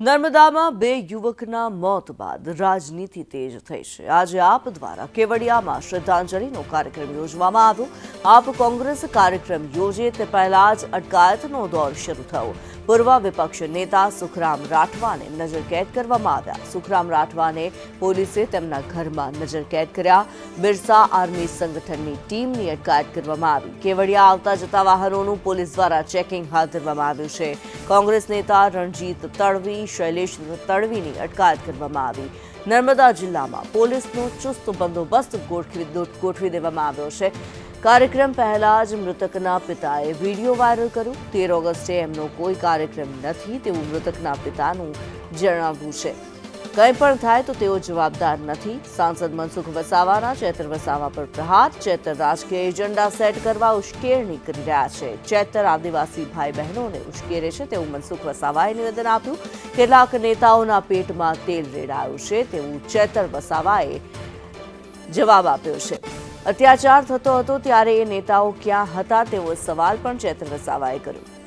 નર્મદામાં બે યુવકના મોત બાદ રાજનીતિ તેજ થઈ છે. આજે આપ દ્વારા કેવડિયામાં શ્રદ્ધાંજલિનો કાર્યક્રમ યોજવામાં આવ્યો. આપ કોંગ્રેસ કાર્યક્રમ યોજે તે પહેલા જ અટકાયતનો દોર શરૂ થયો. પૂર્વ વિપક્ષ નેતા સુખરામ રાઠવાને નજરકેદ કરવામાં આવ્યા. સુખરામ રાઠવાને પોલીસે તેમના ઘરમાં નજરકેદ કર્યા. બિરસા આર્મી સંગઠનની ટીમની અટકાયત કરવામાં આવી. કેવડિયા આવતા જતા વાહનોનું પોલીસ દ્વારા ચેકિંગ હાથ ધરવામાં આવ્યું છે. કોંગ્રેસ નેતા રણજીત તડવી, શૈલેષ તડવીની અટકાયત કરવામાં આવી. નર્મદા જિલ્લામાં પોલીસનો ચુસ્ત બંદોબસ્ત ગોઠવી દેવામાં આવ્યો છે. કાર્યક્રમ પહેલા જ મૃતકના પિતાએ વીડિયો વાયરલ કર્યો. તેર ઓગસ્ટે એમનો કોઈ કાર્યક્રમ નથી તેવું મૃતકના પિતાનું જણાવવું છે. કંઈ પણ થાય તો તેઓ જવાબદાર નથી. સાંસદ મનસુખ વસાવાના ચેતર વસાવા પર પ્રહાર. ચેતર રાજકીય એજન્ડા સેટ કરવા ઉશ્કેરણી કરી રહ્યા છે. ચેતર આદિવાસી ભાઈ બહેનોને ઉશ્કેરે છે તેવું મનસુખ વસાવાએ નિવેદન આપ્યું. કેટલાક નેતાઓના પેટમાં તેલ રેડાયું છે તેવું ચેતર વસાવાએ જવાબ આપ્યો છે. અત્યાચાર થતો હતો ત્યારે એ નેતાઓ ક્યાં હતા તેવો સવાલ પણ ચેતર વસાવાએ કર્યો.